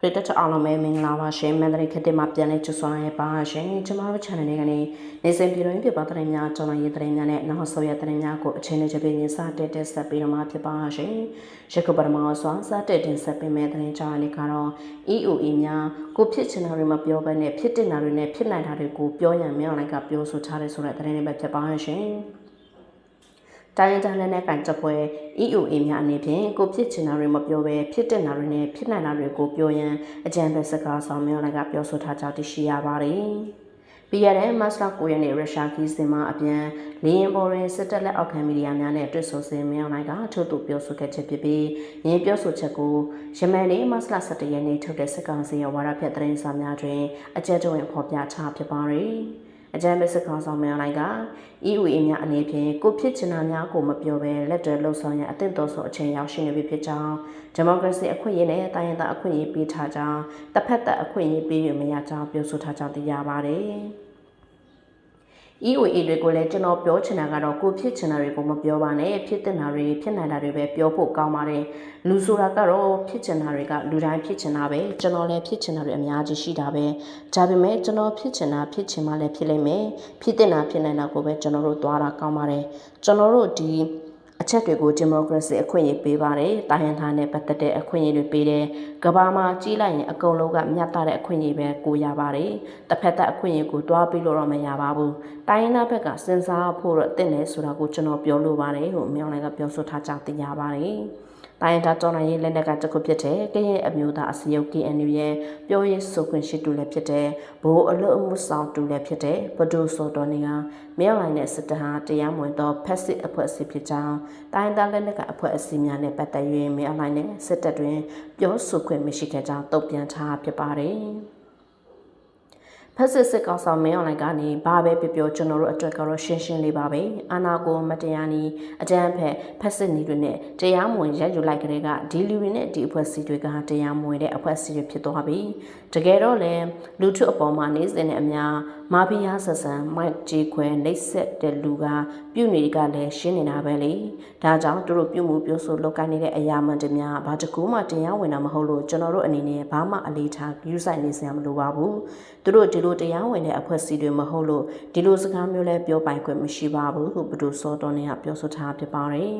ပရိသတ်ချအားလုံးပဲမင်္ဂလာပါရှင်မန္တလေးခတိမှာပြန်လဲကြိုဆိုရပါရှင်ကျမတို့ channel လေးကနေနေစဉ်ပြည်တွင်းပြပသတင်းများကြောင်းရေးသတင်းများနဲ့နောက်ဆုံးရသတင်းများကိုအချိန်နဲ့ကြပြင်းစတက်တက်ဆက်ပြီးတော့မှဖြစ်ပါရှင်ရခုပထမဆုံးစတက်တင်ဆက်ပေးမယ့်သတင်းကြောင်းလေးကတော့ EOE များကိုဖြစ်ချင်တာတွေမပြောဘဲနဲ့ဖြစ်တင်တာတွေနဲ့ဖြစ်နိုင်တာတွေကိုပြောရန်မြောက်လိုက်ကပြောဆိုထားတဲ့ဆိုတဲ့သတင်းတွေပဲဖြစ်ပါရှင် တိုင်းရင်းသားလက်နက်ကန်တပ်ဖွဲ့ EOA များအနေဖြင့်ကိုဖြစ်ချင်တာတွေမပြောဘဲဖြစ်တဲ့နာတွေနဲ့ဖြစ်နိုင်တာတွေကိုပြောရန်အကြံပေးစကားဆောင်မျိုးလည်းကပြောဆိုထားကြောင်းသိရှိရပါတယ်။ပြီးရတဲ့မတ်လ9ရက်နေ့ရုရှားခီးစင်မှာအပြန်လီယင်ဘော်ရင်စစ်တပ်လက်အောက်ခံမီဒီယာများနဲ့တွေ့ဆုံစဉ်မြောင်းလိုက်ကထုတ်သူပြောဆိုခဲ့ချက်ဖြစ်ပြီးရင်းပြောဆိုချက်ကိုယမန်နေ့မတ်လ17ရက်နေ့ထုတ်တဲ့စစ်ကောင်စီရဲ့ဝါဒဖြတ်သတင်းစာများတွင်အကြံတော်ဝင်ဖော်ပြချဖြစ်ပါတယ်။ အကြမ်းဖက်စစ်ကောင်ဆောင်များလိုက်က EUA များအနေဖြင့်ကိုဖြစ်ချင်တာများကိုမပြောဘဲလက်တွဲလှုပ်ဆောင်ရန်အသင့်တော်ဆုံးအချိန်ရောက်ရှိနေပြီဖြစ်ကြောင်းဒီမိုကရေစီအခွင့်အရေးနဲ့တိုင်းရင်းသားအခွင့်အရေးပေးထားကြောင်းတစ်ဖက်သက်အခွင့်အရေးပေးရမရကြောင်းပြောဆိုထားကြောင်းသိရပါတယ်။ EOA တွေကိုလည်းကျွန်တော်ပြောချင်တာကတော့ကိုဖြစ်ချင်တာတွေကိုမပြောပါနဲ့ဖြစ်တဲ့နာတွေဖြစ်နိုင်တာတွေပဲပြောဖို့ကောင်းပါတယ်လူဆိုတာကတော့ဖြစ်ချင်တာတွေကလူတိုင်းဖြစ်ချင်တာပဲကျွန်တော်လည်းဖြစ်ချင်တာတွေအများကြီးရှိတာပဲဒါပေမဲ့ကျွန်တော်ဖြစ်ချင်တာဖြစ်ချင်မှလည်းဖြစ်လိမ့်မယ်ဖြစ်တဲ့နာဖြစ်နိုင်တာကိုပဲကျွန်တော်တို့သွားတာကောင်းပါတယ်ကျွန်တော်တို့ဒီ အချက်တွေကိုဒီမိုကရေစီအခွင့်အရေးပေးပါတယ်။တိုင်းရင်းသားနဲ့ပတ်သက်တဲ့အခွင့်အရေးတွေပေးတယ်။ကဘာမှာကြီးလိုက်ရင်အကုန်လုံးကမြတ်တာတဲ့အခွင့်အရေးပဲကိုရပါတယ်။တစ်ဖက်သက်အခွင့်အရေးကိုတွားပြီးလို့တော့မရပါဘူး။တိုင်းရင်းသားဘက်ကစဉ်းစားဖို့တော့တင့်တယ်ဆိုတာကိုကျွန်တော်ပြောလို့ပါတယ်လို့မြောင်လိုက်ကပြောဆိုထားကြသိရပါတယ်။တိုင်းဒါတော်နိုင်ရေးလက်နက်ကတစ်ခုဖြစ်တဲ့ကရင်အမျိုးသားအစည်းအရုံး KNU ရဲ့ပြောရေးဆိုခွင့်ရှိတူလည်းဖြစ်တဲ့ဘိုးအလို့အမှုဆောင်တူလည်းဖြစ်တဲ့ဘဒုစောတော်နေကမြောက်လိုင်းနဲ့စစ်တဟာတရားမဝင်သောဖက်စစ်အဖွဲ့အစည်းဖြစ်ကြောင်းတိုင်းဒါလက်နက်ကအဖွဲ့အစည်းများနဲ့ပတ်သက်၍မြောက်လိုင်းနဲ့စစ်တပ်တွင်ပြောဆိုခွင့်မရှိခဲ့ကြောင်းတုံ့ပြန်ထားဖြစ်ပါတယ်။ ဖက်စစ်စစ်ကောင်ဆောင်မင်းအောင်လိုက်ကနေဘာပဲပြောပြောကျွန်တော်တို့အတွက်ကတော့ရှင်းရှင်းလေးပါပဲအာနာကိုမတရားနီးအကြမ်းဖက်ဖက်စစ်နီးတွေနဲ့တရားမဝင်ရက်ယူလိုက်ကြတဲ့ကဒီလူတွေနဲ့ဒီအဖွဲ့အစည်းတွေကတရားမဝင်တဲ့အဖွဲ့အစည်းတွေဖြစ်သွားပြီတကယ်တော့လည်းလူထုအပေါ်မှာနေစဉ်နဲ့အများမာဖီးယားဆက်ဆံမိုက်ဂျီခွဲနှိပ်စက်တဲ့လူကပြုတ်နေကလည်းရှင်းနေတာပဲလေဒါကြောင့်သူတို့ပြုတ်မှုပြောဆိုလောက်ကိုင်းနေတဲ့အရာမှန်တများဘာတကူမှတရားဝင်တာမဟုတ်လို့ကျွန်တော်တို့အနေနဲ့ဘာမှအလေးထားယူဆိုင်နေစရာမလိုပါဘူးသူတို့ဒီလိုတရားဝင်တဲ့အဖွဲ့အစည်းတွေမဟုတ်လို့ဒီလိုစကားမျိုးလဲပြောပိုင်ခွင့်မရှိပါဘူးလို့ဘဒုစောတော်နေကပြောဆိုထားဖြစ်ပါတယ်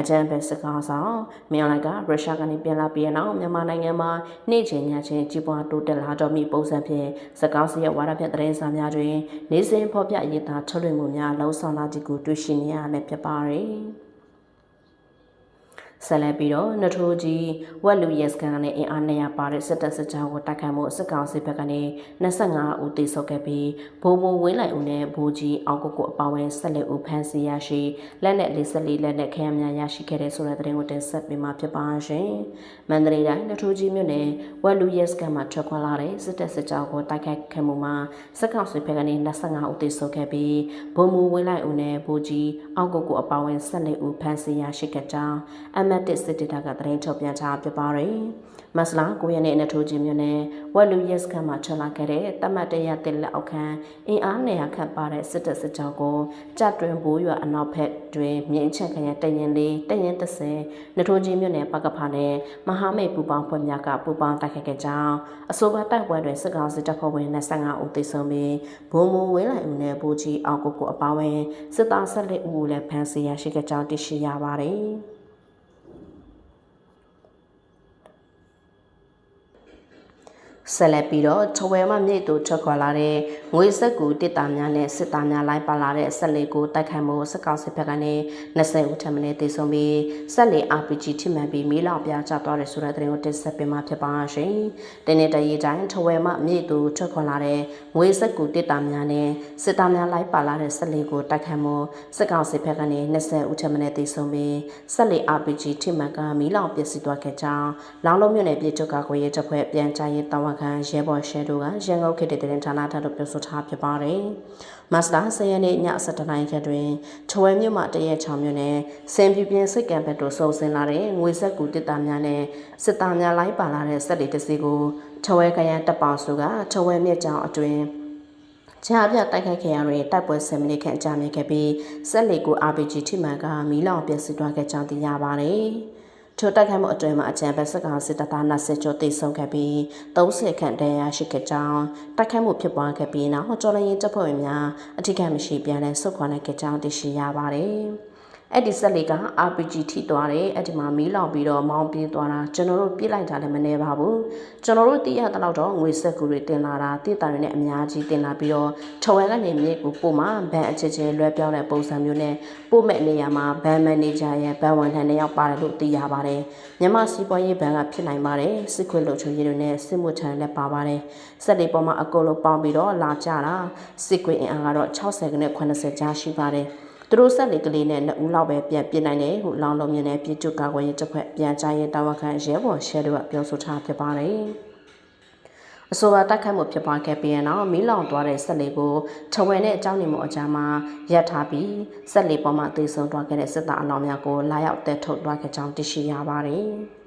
အကြံပဲစကားဆောင်မြန်လိုက်ကရုရှားကနေပြန်လာပြီးနောက်မြန်မာနိုင်ငံမှာနေ့ချင်းညချင်းကြီးပွားတိုးတက်လာတော့မိပုံစံဖြင့်စကားစီရဲ့ဝါဒဖြန့်သတင်းစာများတွင် နေစဉ်ဖော်ပြရေးသားထုတ်လွှင့်မှုများလှုံ့ဆော်လာခြင်းကိုတွေ့ရှိနေရလည်းဖြစ်ပါတယ်။ ဆက်လက်ပြီးတော့နထိုးကြီးဝက်လူရဲစကန်ကနေအင်အား200ပါတဲ့စစ်တပ်စစ်ကြောင်းကိုတိုက်ခိုက်မှုစစ်ကောင်စီဘက်ကနေ25ဦးသေဆုံးခဲ့ပြီးဘိုးဘိုးဝင်းလိုက်ဦးနဲ့ဘိုးကြီးအောင်ကိုကိုအပေါင်း14ဦးဖမ်းဆီးရရှိလက်နဲ့44လက်နဲ့ခဲယမ်းများရရှိခဲ့တဲ့ဆိုတဲ့သတင်းကိုတင်ဆက်ပေးမှာဖြစ်ပါရှင်။မန္တလေးတိုင်းနထိုးကြီးမြို့နယ်ဝက်လူရဲစကန်မှာထွက်ခွာလာတဲ့စစ်တပ်စစ်ကြောင်းကိုတိုက်ခိုက်ခဲ့မှုမှာစစ်ကောင်စီဘက်ကနေ25ဦးသေဆုံးခဲ့ပြီးဘိုးမူဝင်းလိုက်ဦးနဲ့ဘိုးကြီးအောင်ကိုကိုအပေါင်း14ဦးဖမ်းဆီးရရှိခဲ့ကြောင်းအမတ်တစ်စစ်တေတာကသတင်းထုတ်ပြန်ထားဖြစ်ပါတယ်။မဆလာ9ရက်နေ့နဲ့ထိုးကြီးမြို့နယ်ဝက်လူရက်စခန်းမှာထွက်လာခဲ့တဲ့တမတ်တရတစ်လက်အောက်ခံအင်အားနေရာခန့်ပါတဲ့စစ်တပ်စစ်ကြောင်းကိုကြတွင်ဘိုးရွာအနောက်ဘက်တွင်မြင်းချက်ခရတရင်လေးတရင်30နထိုးကြီးမြို့နယ်ပကဖာနဲ့မဟာမိတ်ပူပေါင်းဖွဲ့များကပူပေါင်းတိုက်ခိုက်ခဲ့ကြောင်းအဆိုပါတိုက်ပွဲတွင်စစ်ကောင်စစ်တပ်ဖွဲ့ဝင်25ဦးသေဆုံးပြီးဘုံမူဝင်းလိုက်ဦးနဲ့ဘူကြီးအောင်ကိုကိုအပါဝင်စစ်သား14ဦးကိုလည်းဖမ်းဆီးရရှိခဲ့ကြောင်းသိရှိရပါတယ်။ ဆက်လက်ပြီးတော့ထဝယ်မှမြိတ်တို့ထွက်ခွာလာတဲ့ငွေစက်ကူတစ်တာများနဲ့စစ်သားများလိုက်ပါလာတဲ့ဆက်လက်ကိုတိုက်ခိုက်မှုစစ်ကောင်စစ်ဘက်ကနေ20ဦးထပ်မံတေဆုံးပြီးဆက်လက် RPG ထိမှန်ပြီးမီးလောင်ပြကျသွားတယ်ဆိုတဲ့သတင်းကိုတင်ဆက်ပေးမှာဖြစ်ပါရှင်။တင်းနေတဲ့ရေးတိုင်းထဝယ်မှမြိတ်တို့ထွက်ခွာလာတဲ့ငွေစက်ကူတစ်တာများနဲ့စစ်သားများလိုက်ပါလာတဲ့ဆက်လက်ကိုတိုက်ခိုက်မှုစစ်ကောင်စစ်ဘက်ကနေ20ဦးထပ်မံတေဆုံးပြီးဆက်လက် RPG ထိမှန်ကမီးလောင်ပျက်စီးသွားခဲ့ကြောင်းလောင်လုံးမြို့နယ်ပြည်ချုပ်ကကိုရဲတပ်ဖွဲ့ပြန်ကြားရေးတာဝန်ခံရဲဘော်ရှဲတို့ကရန်ကုန်ခေတ်တဲ့တင်ဌာနထပ်လို့ပြောဆိုထားဖြစ်ပါတယ်။မတ်လာ10ရက်နေ့ည7:00နာရီခန့်တွင်ချဝဲမြို့မှတရက်6မြို့နယ်စင်ပြပြင်းစိတ်ကံဘက်သို့စုံစင်လာတဲ့ငွေဆက်ကူတစ်တာများနဲ့စစ်သားများလိုက်ပါလာတဲ့စက်တွေတစ်စီးကိုချဝဲခရန်တပ်ပေါင်စုကချဝဲမြစ်ကြောင်အတွင်ကြားပြတိုက်ခိုက်ခဲ့ရတဲ့တိုက်ပွဲ10မိနစ်ခန့်ကြာမြင့်ခဲ့ပြီးစက်လီကို RPG ထိမှန်ကမီးလောင်ပျက်စီးသွားခဲ့ကြောင်းသိရပါတယ်။ ထိုတိုက်ခိုက်မှုအတွင်းမှာအကြံဖက်စစ်ကောင်စစ်တပ်သား20ကျော်တိစုံခဲ့ပြီး30ခန့်တန်းရရှိခဲ့ကြောင်းတိုက်ခိုက်မှုဖြစ်ပွားခဲ့ပြီးနောက်ကျော်လရင်တပ်ဖွဲ့ဝင်များအထိကမရှိပြန်လဲဆုတ်ခွာနိုင်ခဲ့ကြောင်းသိရှိရပါတယ်။ အဲ့ဒီဆက်လေးက RPG ထိသွားတယ်အဲ့ဒီမှာမီးလောင်ပြီးတော့မောင်းပြေးသွားတာကျွန်တော်တို့ပြစ်လိုက်တာလည်းမနေပါဘူးကျွန်တော်တို့တည်ရတဲ့လောက်တော့ငွေဆက်ကူတွေတင်လာတာတည်တာတွေနဲ့အများကြီးတင်လာပြီးတော့ထော်ဝဲကနေမြေကိုပို့မှာဘန်အချစ်ချင်းလွှဲပြောင်းတဲ့ပုံစံမျိုးနဲ့ပို့မဲ့နေရာမှာဘန်မန်နေဂျာရဲ့ဘန်ဝန်ထမ်းတွေရောက်ပါတယ်လို့သိရပါတယ်မြန်မာစီးပွားရေးဘဏ်ကဖြစ်နိုင်ပါတယ်စစ်ခွေလို့ချုံရည်တွေနဲ့စစ်မှုထမ်းလည်းပါပါတယ်ဆက်လေးပေါ်မှာအကုန်လုံးပေါင်းပြီးတော့လာကြတာစစ်ခွေအင်အားကတော့60နဲ့80ကြားရှိပါတယ် သူတို့ဆက်လေကလေးနဲ့နှစ်ဦးလောက်ပဲပြန်ပြစ်နိုင်တယ်ဟုလောင်လုံးမြင်တဲ့ပြည်သူ့ကာကွယ်ရေးတပ်ဖွဲ့ပြန်ကြားရေးတာဝန်ခံရဲဘော်ရှဲတို့ကပြောဆိုထားဖြစ်ပါတယ်။အဆိုပါတိုက်ခိုက်မှုဖြစ်ပွားခဲ့ပြီးနောက်မီးလောင်သွားတဲ့ဆက်လေကိုထဝယ်နဲ့အကြောင်းနေမှုအကြမ်းမှာရပ်ထားပြီးဆက်လေပေါ်မှာတည်ဆုံသွားခဲ့တဲ့စစ်သားအလောင်းများကိုလာရောက်တက်ထုတ်သွားခဲ့ကြောင်းသိရှိရပါတယ်။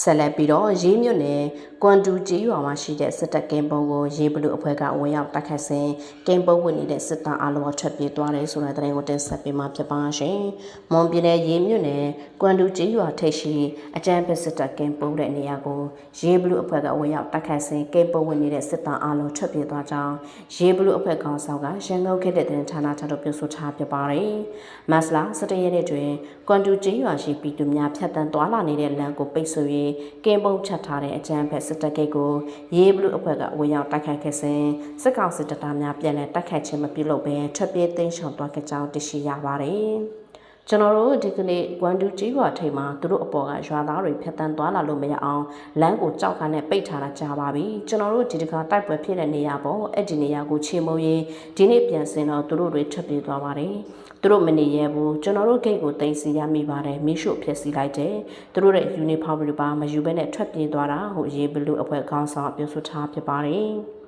ဆက်လက်ပြီးတော့ရေးမြို့နယ်ကွမ်တူကြီးရွာမှာရှိတဲ့စစ်တပ်ကင်းပုံကိုရေးဘလူအဖွဲ့ကဝင်ရောက်တိုက်ခတ်စဉ်ကင်းပုံဝင်နေတဲ့စစ်သားအလုံးထွက်ပြေးသွားတယ်ဆိုတဲ့သတင်းကိုတင်ဆက်ပေးမှာဖြစ်ပါရှင်။မွန်ပြည်နယ်ရေးမြို့နယ်ကွမ်တူကြီးရွာထိပ်ရှိအကြမ်းဖက်စစ်တပ်ကင်းပုံတဲ့နေရာကိုရေးဘလူအဖွဲ့ကဝင်ရောက်တိုက်ခတ်စဉ်ကင်းပုံဝင်နေတဲ့စစ်သားအလုံးထွက်ပြေးသွားကြောင်းရေးဘလူအဖွဲ့ကောင်ဆောင်ကရန်ကုန်ခေတ်တဲ့တင်ဌာနထတို့ပြောဆိုထားပြပါတယ်။မတ်လ17ရက်နေ့တွင်ကွမ်တူကြီးရွာရှိပြည်သူများဖြတ်တန်းသွားလာနေတဲ့လမ်းကိုပိတ်ဆို့၍ကင်းပုံချက်ထားတဲ့အကြမ်းဖက်စစ်တပ်ကိတ်ကိုရေးဘလူအဖွဲ့ကဝင်ရောက်တိုက်ခိုက်ခဲ့စဉ်စစ်ကောင်စစ်တပ်သားများပြန်လည်တိုက်ခိုက်ခြင်းမပြုလုပ်ဘဲထွက်ပြေးသိမ်းရှောင်သွားခဲ့ကြောင်းသိရှိရပါတယ်။ ကျွန်တော်တို့ဒီကနေ့ကွမ်တူကြီးရွာထိပ်မှာသူတို့အပေါ်ကရွာသားတွေဖျက်တမ်းသွားလာလို့မရအောင်လမ်းကိုကြောက်ခါနဲ့ပိတ်ထားတာကြာပါပြီကျွန်တော်တို့ဒီတခါတိုက်ပွဲဖြစ်တဲ့နေရာပေါ့အဲ့ဒီနေရာကိုချေမှုရေးဒီနေ့ပြန်စင်တော့သူတို့တွေထွက်ပြေးသွားပါတယ်သူတို့မနေရဘူးကျွန်တော်တို့ဂိတ်ကိုတင်စီရမိပါတယ်မီးရှို့ဖျက်ဆီးလိုက်တယ်သူတို့ရဲ့ယူနီဖောင်းတွေပါမယူဘဲနဲ့ထွက်ပြေးသွားတာဟိုရေးဘလူးအဖွဲ့ခေါင်းဆောင်ပြောဆိုထားဖြစ်ပါတယ်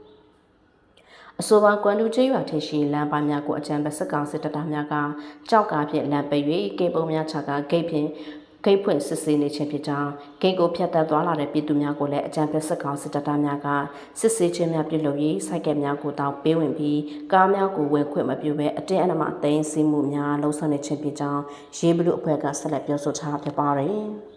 အဆိုပါကွမ်တူချေးရွာထိရှိလမ်းပိုင်းများကိုအကြံပေးစက်ကောင်စစ်တပ်သားများကကြောက်ကားဖြင့်လမ်းပိတ်၍ကေပုံများချကာဂိတ်ဖြင့်ဂိတ်ဖွင့်စစ်ဆေးနေခြင်းဖြစ်ကြောင်းဂိတ်ကိုဖျက်ဆီးသွားလာတဲ့ပြည်သူများကိုလည်းအကြံပေးစစ်ကောင်စစ်တပ်သားများကစစ်ဆေးခြင်းများပြုလုပ်ပြီးစိုက်ကက်များကိုတောင်းပေးဝင်ပြီးကားများကိုဝင်ခွင့်မပြုဘဲအတင်းအဓမ္မအသိမ်းဆည်းမှုများလှုံ့ဆော်နေခြင်းဖြစ်ကြောင်းရေးဘလူအဖွဲ့ကဆက်လက်ပြောဆိုထားဖြစ်ပါတယ်။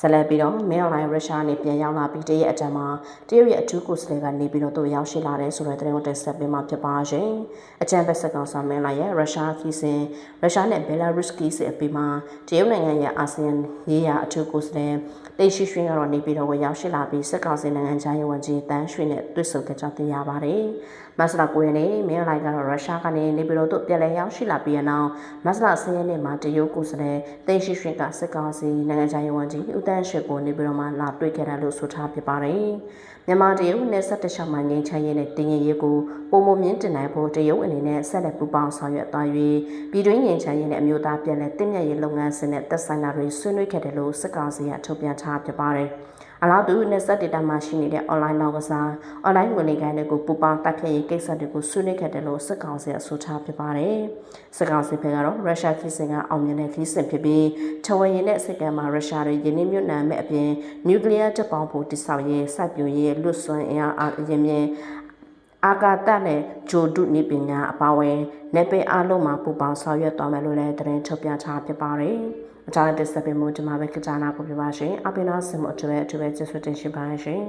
ဆက်လက်ပြီးတော့မင်းအွန်လိုင်းရုရှားနေပြန်ရောက်လာပြီးတရက်အတန်မှာတရုတ်ရဲ့အထူးကိုယ်စားလှယ်ကနေပြီးတော့သူရောက်ရှိလာတယ်ဆိုတဲ့သတင်းကိုတင်ဆက်ပေးမှာဖြစ်ပါရှင်။အကြံပေးဆက်ကောင်ဆောင်မင်းလိုင်းရဲ့ရုရှားခီးစဉ်ရုရှားနဲ့ဘယ်လာရုစ်ခီးစဉ်အပြီးမှာတရုတ်နိုင်ငံရဲ့အာဆီယံရေးရာအထူးကိုယ်စားလှယ်တိတ်ရှိရွှေကတော့နေပြီးတော့ဝင်ရောက်ရှိလာပြီးစစ်ကောင်စီနိုင်ငံခြားရေးဝန်ကြီးတန်းရွှေနဲ့တွေ့ဆုံကြသိရပါတယ်။ မတ်လ9ရက်နေ့မင်းလိုက်ကတော့ရုရှားကနေနေပြည်တော်သို့ပြန်လည်ရောက်ရှိလာပြီးနောက်မတ်လ10ရက်နေ့မှာတရုတ်ကိုယ်စားလှယ်တိတ်ရှိရွှေကစစ်ကောင်စီနိုင်ငံခြားရေးဝန်ကြီးဦးတန်းရှိကိုနေပြည်တော်မှာလာတွေ့ခဲ့တယ်လို့ဆိုထားဖြစ်ပါတယ်။မြန်မာတရုတ်နဲ့ဆက်တခြားမှငင်းချရေးနဲ့တင်ရင်ရေးကိုပုံမမြင့်တင်နိုင်ဖို့တရုတ်အနေနဲ့ဆက်လက်ပူးပေါင်းဆောင်ရွက်သွား၍ပြည်တွင်းငင်းချရေးနဲ့အမျိုးသားပြည်လဲတင့်မြတ်ရေးလုပ်ငန်းစဉ်နဲ့သက်ဆိုင်တာတွေဆွေးနွေးခဲ့တယ်လို့စစ်ကောင်စီကထုတ်ပြန်ထားဖြစ်ပါတယ်။ အလားတူ20 data မှာရှိနေတဲ့ online လောက်ကစား online ငွေလိမ်ကိုင်းတွေကိုပူပေါင်းတက်ဖြတ်ရေးကိစ္စတွေကိုဆွေးနွေးခဲ့တယ်လို့စစ်ကောင်စီအဆိုထားဖြစ်ပါတယ်။စစ်ကောင်စီဘက်ကတော့ရုရှားခီးစင်ကအောင်မြင်တဲ့ခီးစင်ဖြစ်ပြီးချဝရင်တဲ့စိတ်ကံမှာရုရှားတွေယင်းနှမြုပ်နှံမဲ့အပြင်နျူကလ িয়ার တပ်ပေါင်းဖို့တိစောက်ရေးစိုက်ပျိုးရေးလွတ်ဆွမ်းအင်အားအရင်မြင် အာကာတနဲ့ဂျိုဒုနိပညာအပါအဝင်နေပင်အလုံးမှာပူပေါင်းဆောင်ရွက်သွားမယ်လို့လည်းသတင်းထုတ်ပြန်ထားဖြစ်ပါတယ်။အကြောင်းတက်ဆက်ပေးမှုဒီမှာပဲကြကြနာကိုပြပါရှင်အပိနာစင်မအထွေအထွေကျေးဇူးတင်ရှိပါတယ်ရှင်